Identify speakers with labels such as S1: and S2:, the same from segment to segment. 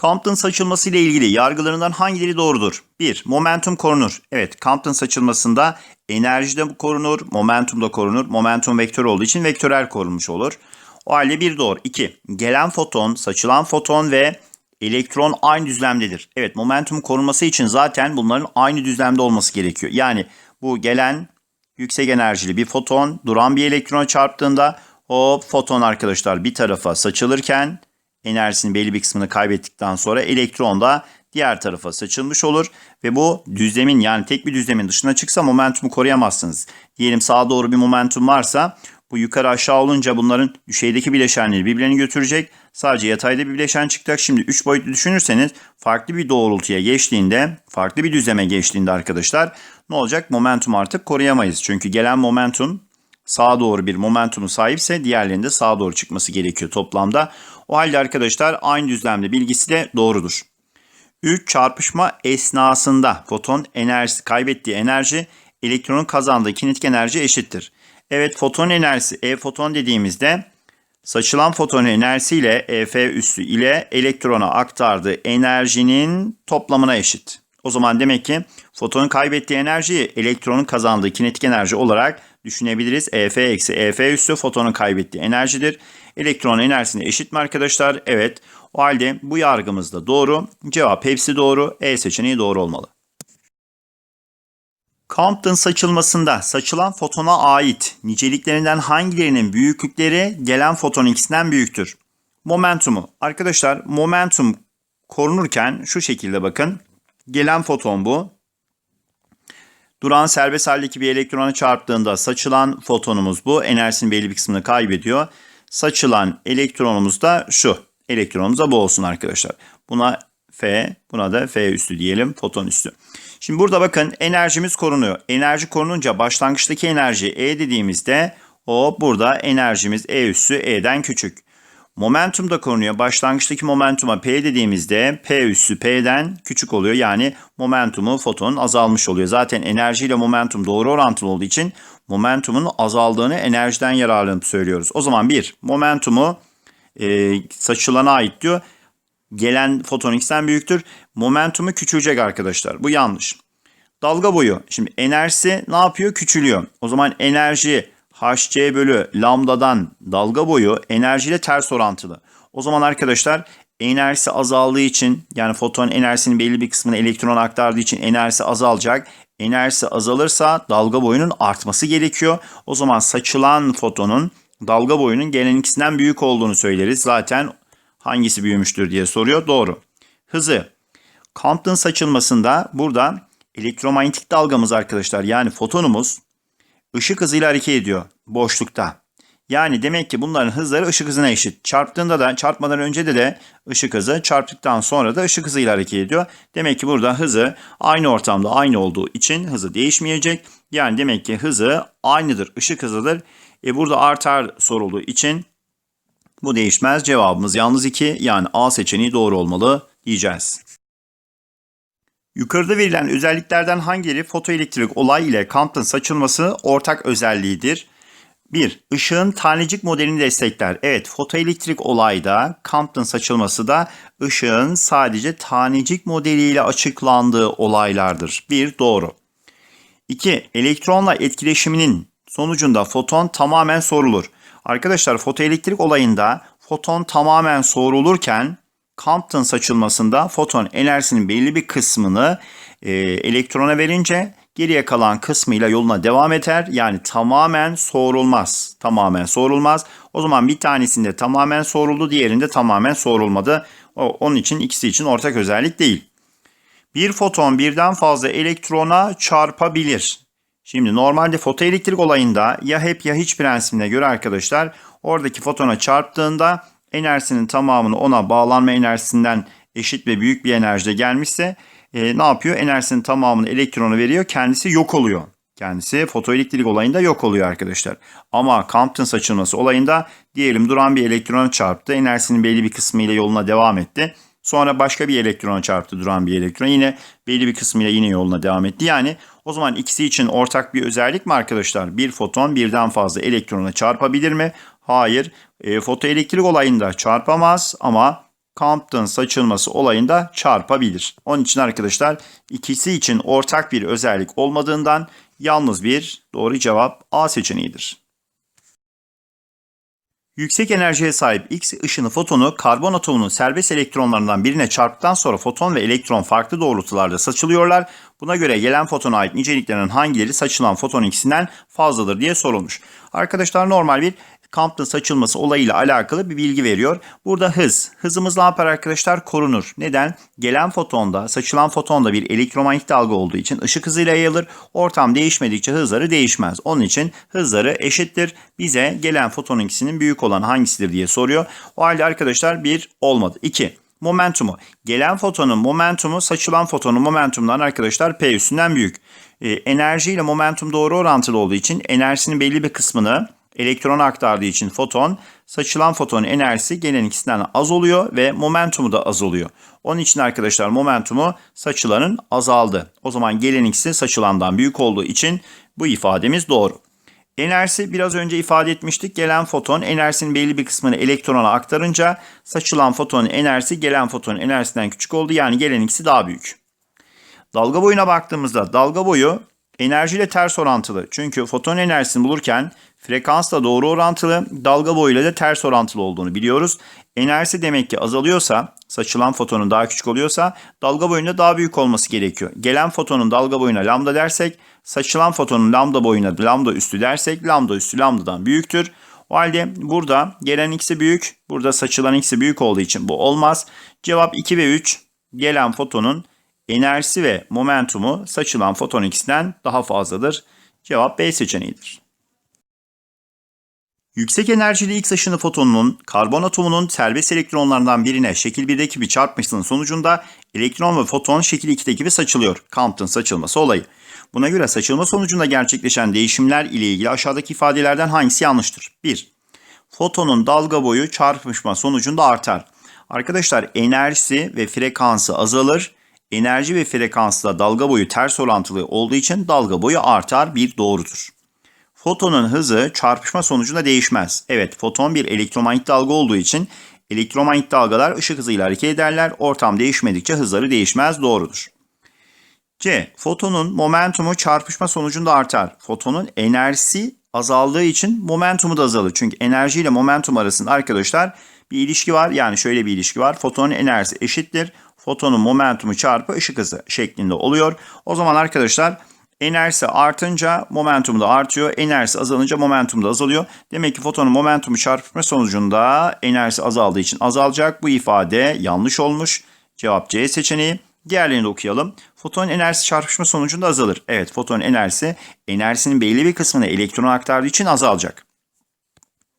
S1: Compton saçılması ile ilgili yargılarından hangileri doğrudur? 1. Momentum korunur. Evet, Compton saçılmasında enerji de korunur, momentum da korunur. Momentum vektör olduğu için vektörel korunmuş olur. O halde bir doğru. 2. Gelen foton, saçılan foton ve elektron aynı düzlemdedir. Evet, momentum korunması için zaten bunların aynı düzlemde olması gerekiyor. Yani bu gelen yüksek enerjili bir foton duran bir elektrona çarptığında o foton arkadaşlar bir tarafa saçılırken enerjisinin belli bir kısmını kaybettikten sonra elektron da diğer tarafa saçılmış olur ve bu düzlemin yani tek bir düzlemin dışına çıksa momentumu koruyamazsınız. Diyelim sağa doğru bir momentum varsa bu yukarı aşağı olunca bunların düşeydeki bileşenleri birbirlerini götürecek. Sadece yatayda bir bileşen çıkacak. Şimdi 3 boyutlu düşünürseniz farklı bir doğrultuya geçtiğinde, farklı bir düzleme geçtiğinde arkadaşlar ne olacak? Momentum artık koruyamayız. Çünkü gelen momentum sağa doğru bir momentumu sahipse diğerlerinin de sağa doğru çıkması gerekiyor toplamda. O halde arkadaşlar aynı düzlemde bilgisi de doğrudur. 3 çarpışma esnasında foton enerjisi kaybettiği enerji elektronun kazandığı kinetik enerji eşittir. Evet foton enerjisi E foton dediğimizde saçılan foton enerjisi ile EF üssü ile elektrona aktardığı enerjinin toplamına eşit. O zaman demek ki fotonun kaybettiği enerjiyi elektronun kazandığı kinetik enerji olarak düşünebiliriz. EF eksi EF üssü fotonun kaybettiği enerjidir. Elektron enerjisine eşit mi arkadaşlar? Evet. O halde bu yargımız da doğru. Cevap hepsi doğru. E seçeneği doğru olmalı. Compton saçılmasında saçılan fotona ait niceliklerinden hangilerinin büyüklükleri gelen foton ikisinden büyüktür? Momentumu. Arkadaşlar momentum korunurken şu şekilde bakın. Gelen foton bu. Duran serbest haldeki bir elektrona çarptığında saçılan fotonumuz bu. Enerjisinin belli bir kısmını kaybediyor. Saçılan elektronumuz da şu. Elektronumuz da bu olsun arkadaşlar. Buna F, buna da F üstü diyelim. Foton üstü. Şimdi burada bakın enerjimiz korunuyor. Enerji korununca başlangıçtaki enerji E dediğimizde o burada enerjimiz E üssü E'den küçük. Momentum da korunuyor. Başlangıçtaki momentuma P dediğimizde P üssü P'den küçük oluyor. Yani momentumu fotonun azalmış oluyor. Zaten enerjiyle momentum doğru orantılı olduğu için momentumun azaldığını enerjiden yararlanıp söylüyoruz. O zaman bir, momentumu e, saçılana ait diyor. Gelen foton x'ten büyüktür. Momentumu küçülecek arkadaşlar. Bu yanlış. Dalga boyu. Şimdi enerjisi ne yapıyor? Küçülüyor. O zaman enerji hc bölü lambdadan dalga boyu enerjiyle ters orantılı. O zaman arkadaşlar enerjisi azaldığı için yani foton enerjisinin belli bir kısmını elektron aktardığı için enerjisi azalacak. Enerjisi azalırsa dalga boyunun artması gerekiyor. O zaman saçılan fotonun dalga boyunun gelen ikisinden büyük olduğunu söyleriz. Zaten hangisi büyümüştür diye soruyor. Doğru. Hızı. Compton saçılmasında burada elektromanyetik dalgamız arkadaşlar yani fotonumuz ışık hızıyla hareket ediyor boşlukta. Yani demek ki bunların hızları ışık hızına eşit. Çarptığında da çarpmadan önce de de ışık hızı, çarptıktan sonra da ışık hızıyla hareket ediyor. Demek ki burada hızı aynı ortamda aynı olduğu için hızı değişmeyecek. Yani demek ki hızı aynıdır, ışık hızıdır. E burada artar sorulduğu için bu değişmez. Cevabımız yalnız 2 yani A seçeneği doğru olmalı diyeceğiz. Yukarıda verilen özelliklerden hangileri fotoelektrik olay ile Compton saçılması ortak özelliğidir? 1. Işığın tanecik modelini destekler. Evet, fotoelektrik olayda Compton saçılması da ışığın sadece tanecik modeliyle açıklandığı olaylardır. 1. Doğru. 2. Elektronla etkileşiminin sonucunda foton tamamen sorulur. Arkadaşlar fotoelektrik olayında foton tamamen soğurulurken Compton saçılmasında foton enerjisinin belli bir kısmını e, elektrona verince geriye kalan kısmıyla yoluna devam eder. Yani tamamen soğurulmaz. Tamamen soğurulmaz. O zaman bir tanesinde tamamen soğuruldu, diğerinde tamamen soğurulmadı. O, onun için ikisi için ortak özellik değil. Bir foton birden fazla elektrona çarpabilir. Şimdi normalde fotoelektrik olayında ya hep ya hiç prensibine göre arkadaşlar oradaki fotona çarptığında enerjisinin tamamını ona bağlanma enerjisinden eşit ve büyük bir enerjide gelmişse e, ne yapıyor? Enerjisinin tamamını elektronu veriyor. Kendisi yok oluyor. Kendisi fotoelektrik olayında yok oluyor arkadaşlar. Ama Compton saçılması olayında diyelim duran bir elektrona çarptı. Enerjisinin belli bir kısmıyla yoluna devam etti. Sonra başka bir elektrona çarptı duran bir elektron. Yine belli bir kısmıyla yine yoluna devam etti. Yani o zaman ikisi için ortak bir özellik mi arkadaşlar? Bir foton birden fazla elektrona çarpabilir mi? Hayır. E, fotoelektrik olayında çarpamaz ama Compton saçılması olayında çarpabilir. Onun için arkadaşlar ikisi için ortak bir özellik olmadığından yalnız bir doğru cevap A seçeneğidir. Yüksek enerjiye sahip X ışını fotonu karbon atomunun serbest elektronlarından birine çarptıktan sonra foton ve elektron farklı doğrultularda saçılıyorlar. Buna göre gelen fotona ait niceliklerin hangileri saçılan foton ikisinden fazladır diye sorulmuş. Arkadaşlar normal bir Compton saçılması olayıyla alakalı bir bilgi veriyor. Burada hız. Hızımız ne yapar arkadaşlar? Korunur. Neden? Gelen fotonda, saçılan fotonda bir elektromanyetik dalga olduğu için ışık hızıyla yayılır. Ortam değişmedikçe hızları değişmez. Onun için hızları eşittir. Bize gelen fotonun ikisinin büyük olan hangisidir diye soruyor. O halde arkadaşlar bir olmadı. 2. Momentumu. Gelen fotonun momentumu saçılan fotonun momentumundan arkadaşlar P üstünden büyük. Ee, enerji ile momentum doğru orantılı olduğu için enerjisinin belli bir kısmını elektrona aktardığı için foton, saçılan fotonun enerjisi gelen ikisinden az oluyor ve momentumu da az oluyor. Onun için arkadaşlar momentumu saçılanın azaldı. O zaman gelen ikisi saçılandan büyük olduğu için bu ifademiz doğru. Enerjisi biraz önce ifade etmiştik. Gelen foton enerjisinin belli bir kısmını elektrona aktarınca saçılan fotonun enerjisi gelen fotonun enerjisinden küçük oldu. Yani gelen ikisi daha büyük. Dalga boyuna baktığımızda dalga boyu enerjiyle ters orantılı. Çünkü foton enerjisini bulurken frekansla doğru orantılı, dalga boyuyla da ters orantılı olduğunu biliyoruz. Enerjisi demek ki azalıyorsa, saçılan fotonun daha küçük oluyorsa dalga boyunda daha büyük olması gerekiyor. Gelen fotonun dalga boyuna lambda dersek, saçılan fotonun lambda boyuna lambda üstü dersek lambda üstü lambdadan büyüktür. O halde burada gelen x'i büyük, burada saçılan x'i büyük olduğu için bu olmaz. Cevap 2 ve 3 gelen fotonun enerjisi ve momentumu saçılan foton x'ten daha fazladır. Cevap B seçeneğidir. Yüksek enerjili X ışını fotonunun karbon atomunun serbest elektronlarından birine şekil 1'deki gibi çarpmasının sonucunda elektron ve foton şekil 2'deki gibi saçılıyor. Compton saçılması olayı. Buna göre saçılma sonucunda gerçekleşen değişimler ile ilgili aşağıdaki ifadelerden hangisi yanlıştır? 1. Fotonun dalga boyu çarpışma sonucunda artar. Arkadaşlar enerjisi ve frekansı azalır. Enerji ve frekansla dalga boyu ters orantılı olduğu için dalga boyu artar bir doğrudur. Fotonun hızı çarpışma sonucunda değişmez. Evet, foton bir elektromanyetik dalga olduğu için elektromanyetik dalgalar ışık hızıyla hareket ederler. Ortam değişmedikçe hızları değişmez. Doğrudur. C. Fotonun momentumu çarpışma sonucunda artar. Fotonun enerjisi azaldığı için momentumu da azalır. Çünkü enerji ile momentum arasında arkadaşlar bir ilişki var. Yani şöyle bir ilişki var. Fotonun enerjisi eşittir. Fotonun momentumu çarpı ışık hızı şeklinde oluyor. O zaman arkadaşlar Enerjisi artınca momentum da artıyor. Enerjisi azalınca momentum da azalıyor. Demek ki fotonun momentumu çarpma sonucunda enerjisi azaldığı için azalacak. Bu ifade yanlış olmuş. Cevap C seçeneği. Diğerlerini de okuyalım. Fotonun enerjisi çarpışma sonucunda azalır. Evet fotonun enerjisi enerjisinin belli bir kısmını elektrona aktardığı için azalacak.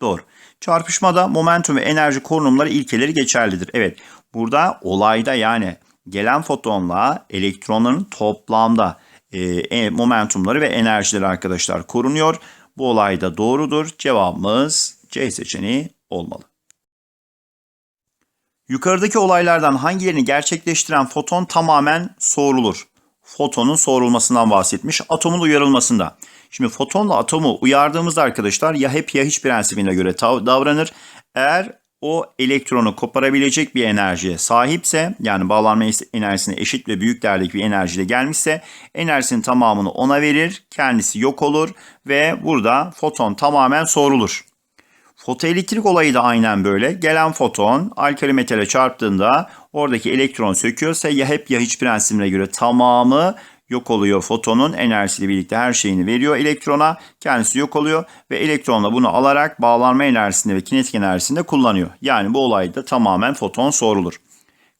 S1: Doğru. Çarpışmada momentum ve enerji korunumları ilkeleri geçerlidir. Evet burada olayda yani gelen fotonla elektronların toplamda e, momentumları ve enerjileri arkadaşlar korunuyor. Bu olay da doğrudur. Cevabımız C seçeneği olmalı. Yukarıdaki olaylardan hangilerini gerçekleştiren foton tamamen soğurulur? Fotonun soğurulmasından bahsetmiş. Atomun uyarılmasında. Şimdi fotonla atomu uyardığımızda arkadaşlar ya hep ya hiç prensibine göre davranır. Eğer o elektronu koparabilecek bir enerjiye sahipse yani bağlanma enerjisine eşit ve büyük değerdeki bir enerjiyle gelmişse enerjisinin tamamını ona verir, kendisi yok olur ve burada foton tamamen soğurulur. Fotoelektrik olayı da aynen böyle. Gelen foton alkali çarptığında oradaki elektron söküyorsa ya hep ya hiç prensibine göre tamamı yok oluyor. Fotonun enerjisiyle birlikte her şeyini veriyor elektrona. Kendisi yok oluyor ve elektronla bunu alarak bağlanma enerjisinde ve kinetik enerjisinde kullanıyor. Yani bu olayda tamamen foton sorulur.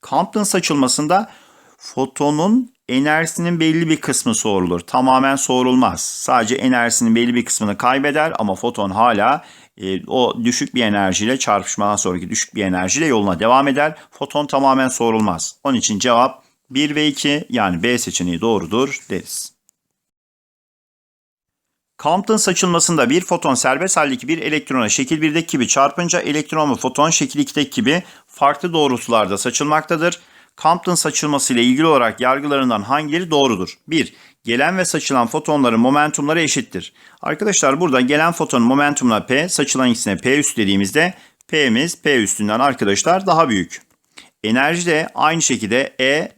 S1: Compton saçılmasında fotonun enerjisinin belli bir kısmı soğurulur. Tamamen soğurulmaz. Sadece enerjisinin belli bir kısmını kaybeder ama foton hala e, o düşük bir enerjiyle çarpışmadan sonraki düşük bir enerjiyle yoluna devam eder. Foton tamamen soğurulmaz. Onun için cevap 1 ve 2 yani B seçeneği doğrudur deriz. Compton saçılmasında bir foton serbest haldeki bir elektrona şekil 1'deki gibi çarpınca elektron ve foton şekil 2'deki gibi farklı doğrultularda saçılmaktadır. Compton saçılması ile ilgili olarak yargılarından hangileri doğrudur? 1. Gelen ve saçılan fotonların momentumları eşittir. Arkadaşlar burada gelen fotonun momentumuna P, saçılan ikisine P üst dediğimizde P'miz P üstünden arkadaşlar daha büyük. Enerji de aynı şekilde E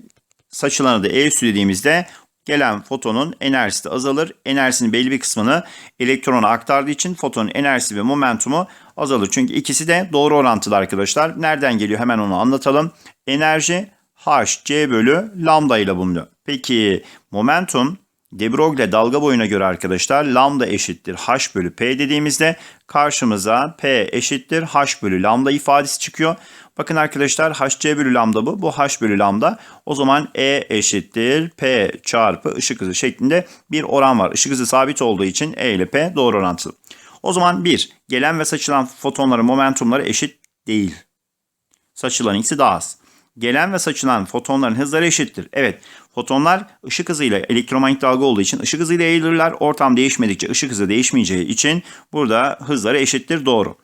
S1: saçılana da E üssü dediğimizde gelen fotonun enerjisi de azalır. Enerjisinin belli bir kısmını elektrona aktardığı için fotonun enerjisi ve momentumu azalır. Çünkü ikisi de doğru orantılı arkadaşlar. Nereden geliyor hemen onu anlatalım. Enerji hc bölü lambda ile bulunuyor. Peki momentum de Broglie dalga boyuna göre arkadaşlar lambda eşittir h bölü p dediğimizde karşımıza p eşittir h bölü lambda ifadesi çıkıyor. Bakın arkadaşlar hc bölü lambda bu. Bu h bölü lambda. O zaman e eşittir p çarpı ışık hızı şeklinde bir oran var. Işık hızı sabit olduğu için e ile p doğru orantılı. O zaman 1. Gelen ve saçılan fotonların momentumları eşit değil. Saçılan ikisi daha az. Gelen ve saçılan fotonların hızları eşittir. Evet, fotonlar ışık hızıyla elektromanyetik dalga olduğu için ışık hızıyla eğilirler. Ortam değişmedikçe ışık hızı değişmeyeceği için burada hızları eşittir doğru.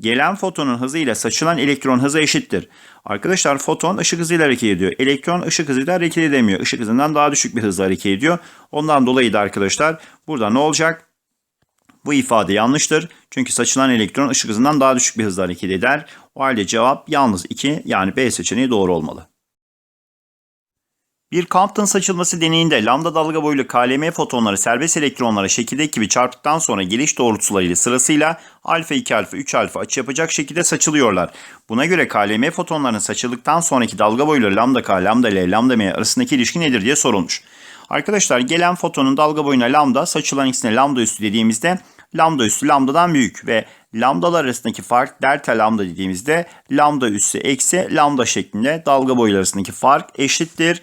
S1: Gelen fotonun hızı ile saçılan elektron hızı eşittir. Arkadaşlar foton ışık hızıyla hareket ediyor. Elektron ışık hızıyla hareket edemiyor. Işık hızından daha düşük bir hızla hareket ediyor. Ondan dolayı da arkadaşlar burada ne olacak? Bu ifade yanlıştır. Çünkü saçılan elektron ışık hızından daha düşük bir hızla hareket eder. O halde cevap yalnız 2 yani B seçeneği doğru olmalı. Bir Compton saçılması deneyinde lambda dalga boylu KLM fotonları serbest elektronlara şekildeki gibi çarptıktan sonra geliş doğrultularıyla sırasıyla alfa 2 alfa 3 alfa açı yapacak şekilde saçılıyorlar. Buna göre KLM fotonlarının saçıldıktan sonraki dalga boyları lambda K, lambda L, lambda M arasındaki ilişki nedir diye sorulmuş. Arkadaşlar gelen fotonun dalga boyuna lambda, saçılan ikisine lambda üstü dediğimizde lambda üssü lambdadan büyük ve lambdalar arasındaki fark delta lambda dediğimizde lambda üssü eksi lambda şeklinde dalga boyları arasındaki fark eşittir.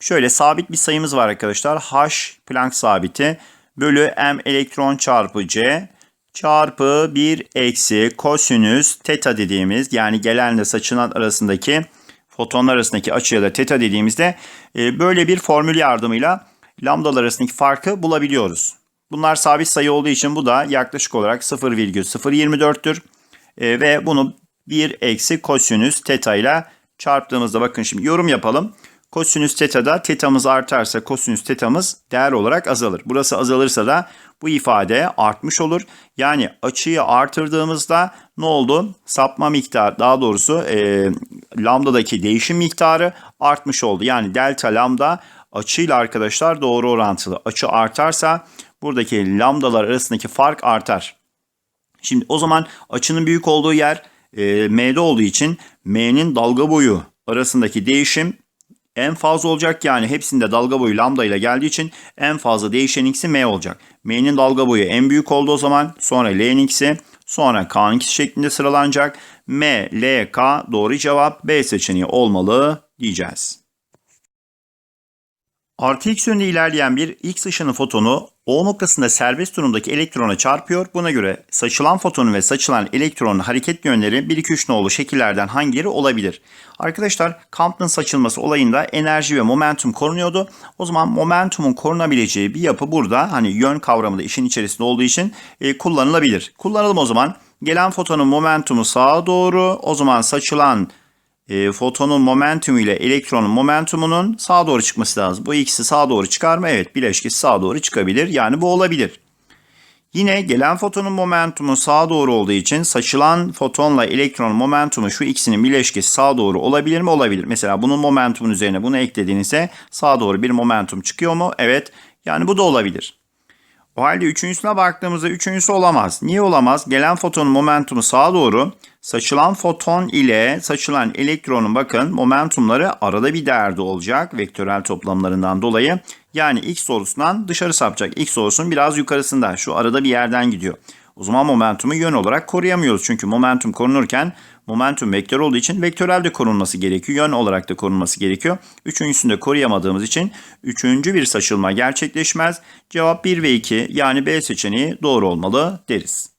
S1: Şöyle sabit bir sayımız var arkadaşlar. H Planck sabiti bölü m elektron çarpı c çarpı 1 eksi kosinüs teta dediğimiz yani gelenle saçılan arasındaki fotonlar arasındaki açıya da teta dediğimizde e, böyle bir formül yardımıyla lambdalar arasındaki farkı bulabiliyoruz. Bunlar sabit sayı olduğu için bu da yaklaşık olarak 0,024'tür. E, ve bunu 1 eksi kosinüs teta ile çarptığımızda bakın şimdi yorum yapalım. Kosinüs teta'da tetamız artarsa kosinüs tetamız değer olarak azalır. Burası azalırsa da bu ifade artmış olur. Yani açıyı artırdığımızda ne oldu? Sapma miktarı daha doğrusu e, lambdadaki değişim miktarı artmış oldu. Yani delta lambda açıyla arkadaşlar doğru orantılı. Açı artarsa buradaki lambdalar arasındaki fark artar. Şimdi o zaman açının büyük olduğu yer e, M'de olduğu için M'nin dalga boyu arasındaki değişim en fazla olacak yani hepsinde dalga boyu lambda ile geldiği için en fazla değişen x'i m olacak. M'nin dalga boyu en büyük oldu o zaman sonra L'nin x'i sonra K'nın x'i şeklinde sıralanacak. M, L, K doğru cevap B seçeneği olmalı diyeceğiz. Artı x yönünde ilerleyen bir x ışını fotonu O noktasında serbest durumdaki elektrona çarpıyor. Buna göre saçılan fotonun ve saçılan elektronun hareket yönleri 1 2 3 nolu şekillerden hangileri olabilir? Arkadaşlar Compton saçılması olayında enerji ve momentum korunuyordu. O zaman momentumun korunabileceği bir yapı burada hani yön kavramı da işin içerisinde olduğu için e, kullanılabilir. Kullanalım o zaman. Gelen fotonun momentumu sağa doğru. O zaman saçılan e, fotonun momentumu ile elektronun momentumunun sağa doğru çıkması lazım. Bu ikisi sağa doğru çıkar mı? Evet bileşkesi sağa doğru çıkabilir. Yani bu olabilir. Yine gelen fotonun momentumu sağa doğru olduğu için saçılan fotonla elektronun momentumu şu ikisinin bileşkesi sağa doğru olabilir mi? Olabilir. Mesela bunun momentumun üzerine bunu eklediğinizde sağa doğru bir momentum çıkıyor mu? Evet. Yani bu da olabilir. O halde üçüncüsüne baktığımızda üçüncüsü olamaz. Niye olamaz? Gelen fotonun momentumu sağa doğru. Saçılan foton ile saçılan elektronun bakın momentumları arada bir değerde olacak vektörel toplamlarından dolayı. Yani x sorusundan dışarı sapacak. X sorusunun biraz yukarısında şu arada bir yerden gidiyor. O zaman momentumu yön olarak koruyamıyoruz. Çünkü momentum korunurken momentum vektör olduğu için vektörel de korunması gerekiyor. Yön olarak da korunması gerekiyor. Üçüncüsünü de koruyamadığımız için üçüncü bir saçılma gerçekleşmez. Cevap 1 ve 2 yani B seçeneği doğru olmalı deriz.